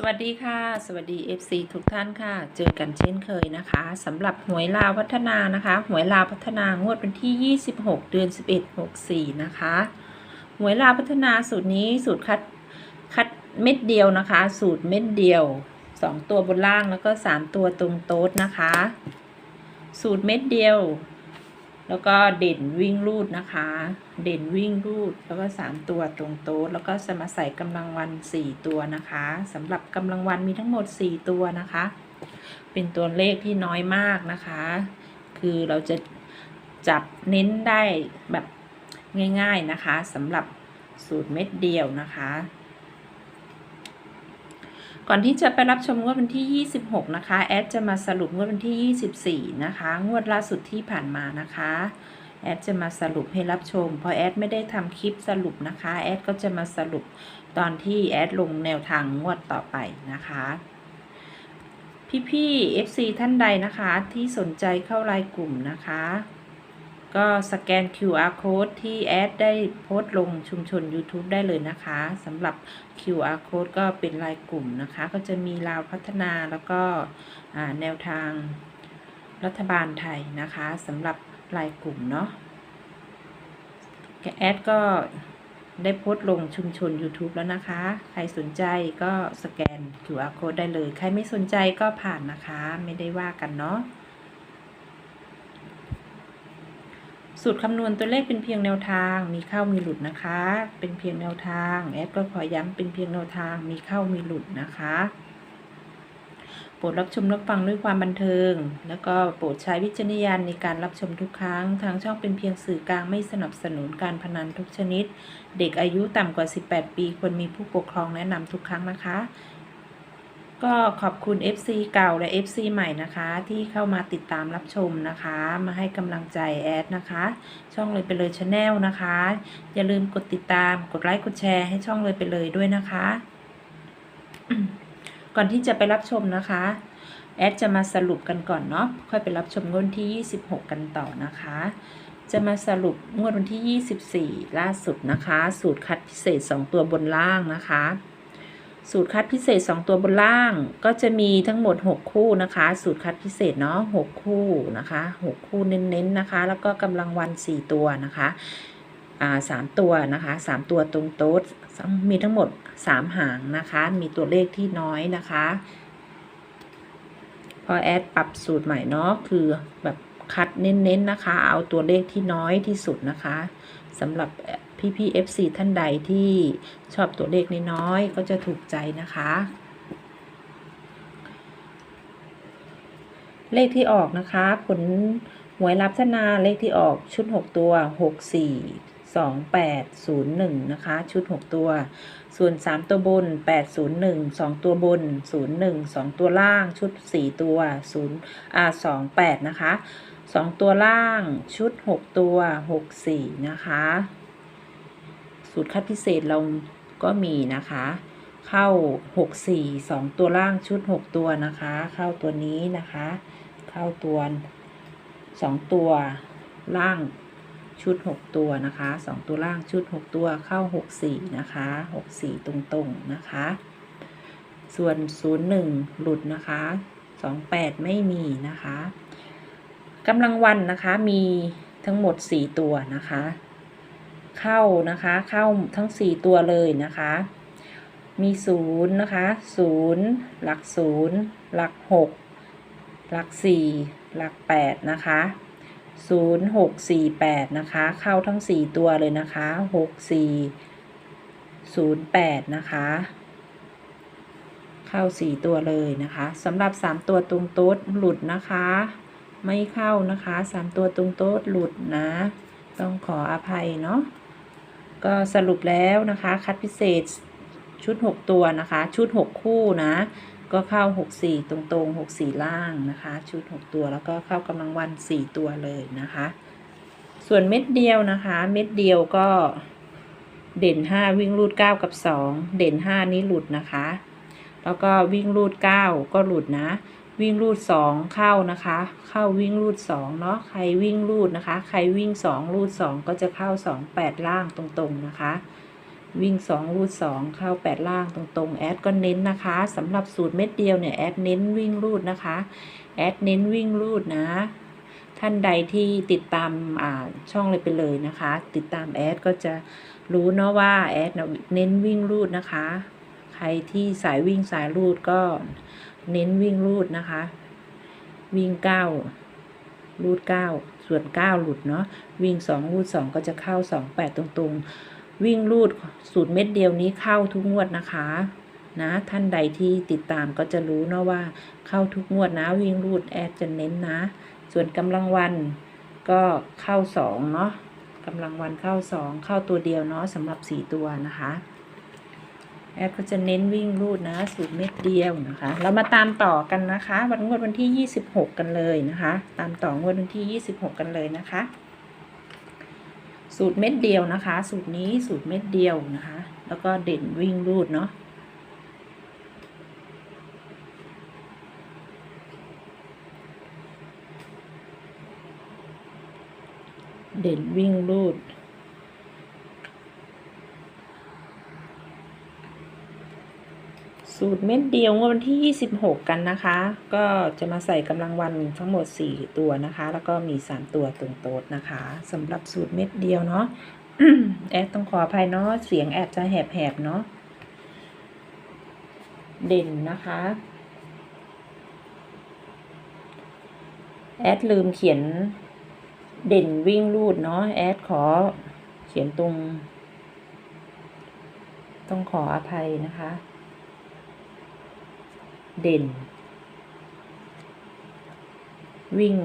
สวัสดีค่ะ สวัสดี FC ทุกท่านค่ะ เจอกันเช่นเคยนะคะสำหรับหวยลาวพัฒนานะคะ หวยลาวพัฒนางวดวันที่ 26 เดือน 11 64 นะคะหวยลาวพัฒนาสูตรนี้สูตรคัดคัดเม็ดเดียวนะคะ สูตรเม็ดเดียว 2 ตัวบนล่างแล้วก็ 3 ตัวตรงโต๊ดนะคะ สูตรเม็ดเดียว แล้วก็เด่นวิ่งรูดนะคะ เด่นวิ่งรูดแล้วก็ 3 ตัวตรงโต๊ะแล้วก็จะมาใส่กำลังวัน 4 ตัวนะคะสำหรับกำลังวันมีทั้งหมด 4 ตัวนะคะ เป็นตัวเลขที่น้อยมากนะคะ คือเราจะจับเน้นได้แบบง่าย ๆนะคะสำหรับสูตรเม็ดเดียวนะคะ ก่อนที่จะไปรับชมงวดวันที่ 26 นะคะ แอดจะมาสรุปงวดวันที่ 24 นะคะ งวดล่าสุดที่ผ่านมานะคะ แอดจะมาสรุปให้รับชม เพราะแอดไม่ได้ทำคลิปสรุปนะคะ แอดก็จะมาสรุปตอนที่แอดลงแนวทางงวดต่อไปนะคะ พี่ๆ FC ท่านใดนะคะที่สนใจเข้ารายกลุ่มนะคะ ก็สแกน QR code ที่แอดได้โพสต์ลงชุมชน YouTube ได้เลยนะคะสำหรับ QR code ก็เป็นรายกลุ่มนะคะ ก็จะมีลาวพัฒนาแล้วก็แนวทางรัฐบาลไทยนะคะสำหรับรายกลุ่มเนาะแอดก็ได้โพสต์ลงชุมชน YouTube แล้วนะคะ ใครสนใจก็สแกน QR code ได้เลย ใครไม่สนใจก็ผ่านนะคะ ไม่ได้ว่ากันเนาะ สูตรคำนวณตัวเลขเป็นเพียงแนวทาง มีเข้ามีหลุดนะคะ เป็นเพียงแนวทาง แอดก็ขอย้ำเป็นเพียงแนวทาง มีเข้ามีหลุดนะคะโปรดรับชมรับฟังด้วยความบันเทิง แล้วก็โปรดใช้วิจารณญาณในการรับชมทุกครั้ง ทางช่องเป็นเพียงสื่อกลางไม่สนับสนุนการพนันทุกชนิด เด็กอายุต่ำกว่า 18 ปีควรมีผู้ปกครองแนะนำทุกครั้งนะคะ ก็ขอบคุณ FC เก่าและ FC ใหม่นะคะ ที่เข้ามาติดตามรับชมนะคะ มาให้กำลังใจแอดนะคะ ช่องเลยไปเลยชาแนลนะคะ อย่าลืมกดติดตามกดไลค์กดแชร์ให้ช่องเลยไปเลยด้วยนะคะ ก่อนที่จะไปรับชมนะคะ แอดจะมาสรุปกันก่อนเนาะค่อยไปรับชมงวดที่ 26 กันต่อนะคะ จะมาสรุปงวดวันที่ 24 ล่าสุดนะคะ สูตรคัดพิเศษ 2 ตัวบนล่างนะคะ สูตรคัดพิเศษ 2 ตัวบนล่างก็จะมีทั้งหมด 6 คู่นะคะ สูตรคัดพิเศษเนาะ6คู่นะคะ 6 คู่เน้นๆนะคะ แล้วก็กำลังวัน 4 ตัวนะคะอ่าสามตัวนะคะสามตัวตรงโต๊ดมีทั้งหมด 3 หางนะคะ มีตัวเลขที่น้อยนะคะ พอแอดปรับสูตรใหม่เนาะคือแบบคัดเน้นๆนะคะ เอาตัวเลขที่น้อยที่สุดนะคะสำหรับ พี่พี่ FC ท่านใดที่ชอบตัวเลขน้อยๆก็จะถูกใจนะคะ เลขที่ออกนะคะ ผลหวยรับชนาเลขที่ออกชุด 6 ตัว 6 4 2 8 0 1 นะคะ ชุด 6 ตัว ส่วน 3 ตัวบน 8 0 1 2 ตัวบน 0 1 2 ตัวล่าง ชุด 4 ตัว0อ่า2 8 นะคะ 2 ตัวล่าง ชุด 6 ตัว 6 4 นะคะ สูตรคัดพิเศษเราก็มีนะคะ เข้า 6 4 2 ตัวล่างชุด 6 ตัวนะคะ เข้าตัวนี้นะคะ เข้าตัว2ตัวล่างชุด 6 ตัวนะคะ 2 ตัวล่างชุด 6 ตัวเข้า 6 4 นะคะ 6 4 ตรงๆนะคะ ส่วน 0 1 หลุดนะคะ 2 8 ไม่มีนะคะกำลังวันนะคะมีทั้งหมด 4 ตัวนะคะ เข้านะคะ เข้าทั้ง 4 ตัวเลยนะคะ มี0นะคะ0หลัก0หลัก 6 หลัก 4 หลัก 8 นะคะ0 6 4 8 นะคะ เข้าทั้ง 4 ตัวเลยนะคะ 6 4 0 8 นะคะ เข้า 4 ตัวเลยนะคะสำหรับ 3 ตัวตรงโต๊ดหลุดนะคะ ไม่เข้านะคะ 3 ตัวตรงโต๊ดหลุดนะ ต้องขออภัยเนาะ ก็สรุปแล้วนะคะ คัดพิเศษชุด 6 ตัวนะคะ ชุด 6 คู่นะ ก็เข้า 6 4 ตรงตรง6 4 ล่างนะคะ ชุด 6 ตัวแล้วก็เข้ากำลังวัน 4 ตัวเลยนะคะ ส่วนเม็ดเดียวนะคะ เม็ดเดียวก็เด่น 5 วิ่งรูด 9 กับ 2 เด่น 5 นี้หลุดนะคะ แล้วก็วิ่งรูด 9 ก็หลุดนะ วิ่งรูด2เข้านะคะ เข้าวิ่งรูด2เนาะใครวิ่งรูดนะคะ ใครวิ่ง2รูด2ก็จะเข้า2 8ล่างตรงๆนะคะ วิ่งสองรูดสองเข้าแปดล่างตรงๆแอดก็เน้นนะคะสำหรับสูตรเม็ดเดียวเนี่ยแอดเน้นวิ่งรูดนะคะแอดเน้นวิ่งรูดนะท่านใดที่ติดตามอ่าช่องเลยไปเลยนะคะ ติดตามแอดก็จะรู้เนาะว่าแอดเน้นวิ่งรูดนะคะ ใครที่สายวิ่งสายรูดก็ เน้นวิ่งรูดนะคะ วิ่งเก้ารูดเก้าส่วนเก้าหลุดเนาะวิ่งสองรูดสองก็จะเข้าสองแปดตรงๆ วิ่งรูดสูตรเม็ดเดียวนี้เข้าทุกงวดนะคะนะท่านใดที่ติดตามก็จะรู้เนาะว่าเข้าทุกงวดนะวิ่งรูดแอดจะเน้นนะ ส่วนกำลังวันก็เข้าสองเนาะกำลังวันเข้าสองเข้าตัวเดียวเนาะสำหรับสี่ตัวนะคะ แอดก็จะเน้นวิ่งรูดนะสูตรเม็ดเดียวนะคะ เรามาตามต่อกันนะคะ วันงวดวันที่ 26 กันเลยนะคะ ตามต่องวดวันที่ 26 กันเลยนะคะ สูตรเม็ดเดียวนะคะ สูตรนี้สูตรเม็ดเดียวนะคะ แล้วก็เด่นวิ่งรูดเนาะเด่นวิ่งรูด สูตรเม็ดเดียวงวดวันที่ 26 กันนะคะ ก็จะมาใส่กำลังวันทั้งหมด 4 ตัวนะคะ แล้วก็มี 3 ตัวตรงโต๊ดนะคะสำหรับสูตรเม็ดเดียวเนาะแอดต้องขออภัยเนาะเสียงแอบจะแหบๆเนาะเด่นนะคะแอดลืมเขียนเด่นวิ่งรูดเนาะแอดขอเขียนตรง ต้องขออภัยนะคะ เด่น วิ่ง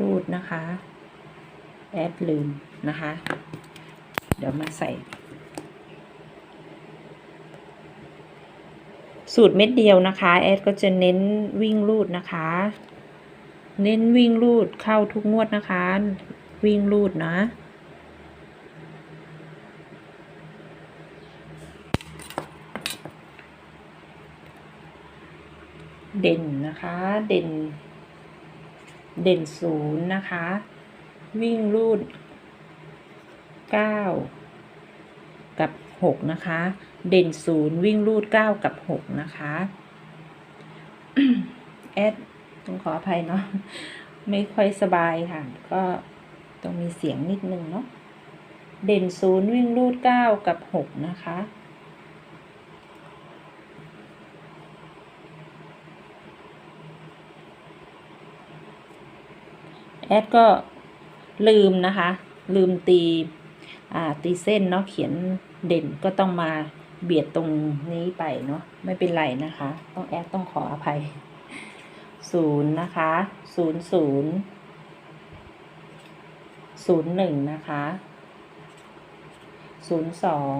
รูดนะคะ แอดลืมนะคะ เดี๋ยวมาใส่ สูตรเม็ดเดียวนะคะ แอดก็จะเน้นวิ่งรูดนะคะ เน้นวิ่งรูดเข้าทุกงวดนะคะ วิ่งรูดนะ เด่นนะคะ เด่น เด่นศูนย์นะคะ วิ่งรูดเก้ากับหกนะคะ เด่นศูนย์วิ่งรูดเก้ากับหกนะคะแอดต้องขออภัยเนาะไม่ค่อยสบายค่ะ ก็ต้องมีเสียงนิดนึงเนาะเด่นศูนย์วิ่งรูดเก้ากับหกนะคะ แอดก็ลืมนะคะ ลืมตีอ่าตีเส้นเนาะเขียนเด่นก็ต้องมาเบียดตรงนี้ไปเนาะไม่เป็นไรนะคะ ต้องแอดต้องขออภัยศูนย์นะคะศูนย์ศูนย์ศูนย์หนึ่งนะคะศูนย์สอง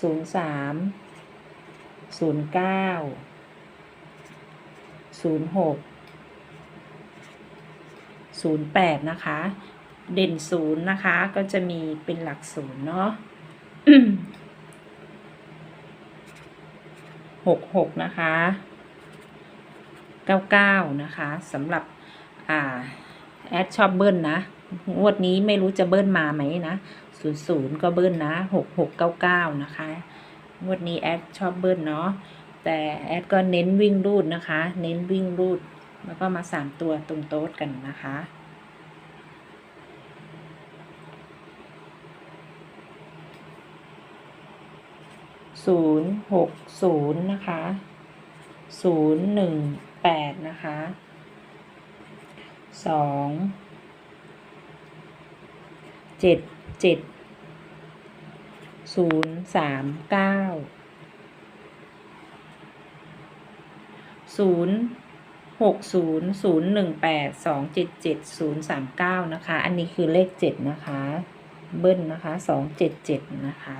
ศูนย์สามศูนย์เก้าศูนย์หก ศูนย์แปดนะคะ เด่นศูนย์นะคะ ก็จะมีเป็นหลักศูนย์เนาะหกหกนะคะเก้าเก้านะคะสำหรับอ่าแอดชอบเบิ้ลนะ งวดนี้ไม่รู้จะเบิ้ลมาไหมนะศูนย์ศูนย์ก็เบิ้ลนะหกหกเก้าเก้านะคะ งวดนี้แอดชอบเบิ้ลเนาะแต่แอดก็เน้นวิ่งรูดนะคะ เน้นวิ่งรูด แล้วก็มาสามตัวตรงโต๊ดกันนะคะ ศูนย์หกศูนย์นะคะ ศูนย์หนึ่งแปดนะคะสองเจ็ดเจ็ดศูนย์สามเก้าศูนย์ หกศูนย์ศูนย์หนึ่งแปดสองเจ็ดเจ็ดศูนย์สามเก้านะคะ อันนี้คือเลขเจ็ดนะคะ เบิ้ลนะคะสองเจ็ดเจ็ดนะคะ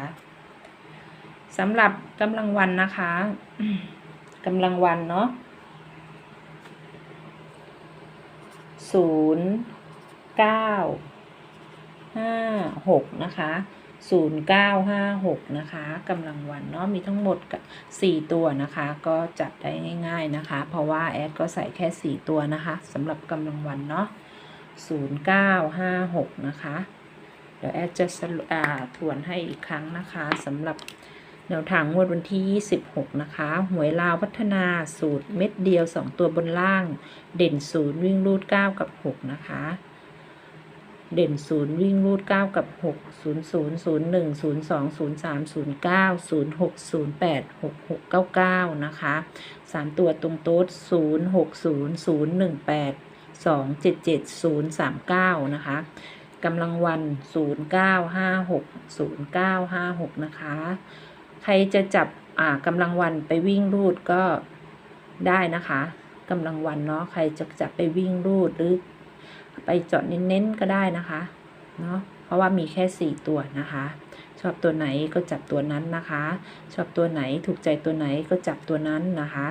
สำหรับกำลังวันนะคะกำลังวันเนาะศูนย์เก้าห้าหกนะคะ ศูนย์เก้าห้าหกนะคะกำลังวันเนาะมีทั้งหมดสี่ตัวนะคะ ก็จับได้ง่ายๆนะคะ เพราะว่าแอดก็ใส่แค่สี่ตัวนะคะสำหรับกำลังวันเนาะ0956 นะคะ เดี๋ยวแอดจะสรุปอ่าทวนให้อีกครั้งนะคะสำหรับแนวทางงวดวันที่ 26 นะคะ หวยลาวพัฒนาสูตรเม็ดเดียว 2 ตัวบนล่าง เด่นศูนย์วิ่งรูด 9 กับ 6 นะคะ เด่นศูนย์วิ่งรูด9กับ6 0 0 0 1 0 2 0 3 0 9 0 6 0 8 6 6 9 9นะคะ3ตัวตรงโต๊ด0 6 0 0 1 8 2 7 7 0 3 9นะคะกำลังวัน 0 9 5 6 0 9 5 6 นะคะ ใครจะจับอ่ากำลังวันไปวิ่งรูดก็ได้นะคะกำลังวันเนาะ ใครจะจับไปวิ่งรูดหรือ ไปเจาะเน้นๆก็ได้นะคะเนาะเพราะว่ามีแค่ 4 ตัวนะคะ ชอบตัวไหนก็จับตัวนั้นนะคะ ชอบตัวไหนถูกใจตัวไหนก็จับตัวนั้นนะคะ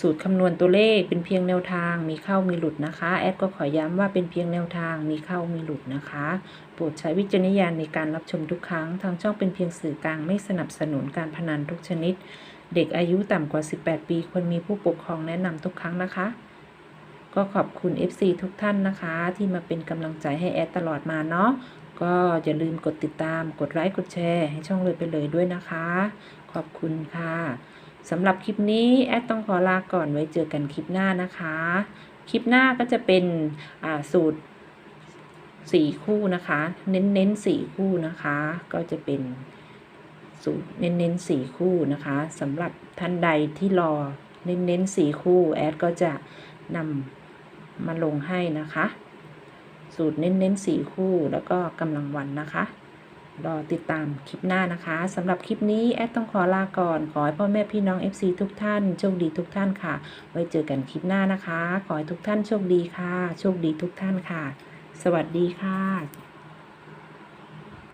สูตรคำนวณตัวเลขเป็นเพียงแนวทางมีเข้ามีหลุดนะคะ แอดก็ขอย้ำว่าเป็นเพียงแนวทางมีเข้ามีหลุดนะคะ โปรดใช้วิจารณญาณในการรับชมทุกครั้งทางช่องเป็นเพียงสื่อกลางไม่สนับสนุนการพนันทุกชนิด เด็กอายุต่ำกว่า 18 ปีควรมีผู้ปกครองแนะนำทุกครั้งนะคะ ก็ขอบคุณ FC ทุกท่านนะคะ ที่มาเป็นกำลังใจให้แอดตลอดมาเนาะก็อย่าลืมกดติดตามกดไลค์กดแชร์ให้ช่องเลยไปเลยด้วยนะคะ ขอบคุณค่ะสำหรับคลิปนี้แอดต้องขอลาก่อนไว้เจอกันคลิปหน้านะคะ คลิปหน้าก็จะเป็นอ่าสูตรสี่คู่นะคะ เน้นเน้นสี่คู่นะคะ ก็จะเป็นสูตรเน้นเน้นสี่คู่นะคะสำหรับท่านใดที่รอเน้นเน้นสี่คู่แอดก็จะนำ มาลงให้นะคะ สูตรเน้นเน้นๆสี่คู่แล้วก็กำลังวันนะคะ รอติดตามคลิปหน้านะคะสำหรับคลิปนี้แอดต้องขอลาก่อน ขอให้พ่อแม่พี่น้อง FC ทุกท่านโชคดีทุกท่านค่ะ ไว้เจอกันคลิปหน้านะคะ ขอให้ทุกท่านโชคดีค่ะ โชคดีทุกท่านค่ะ สวัสดีค่ะ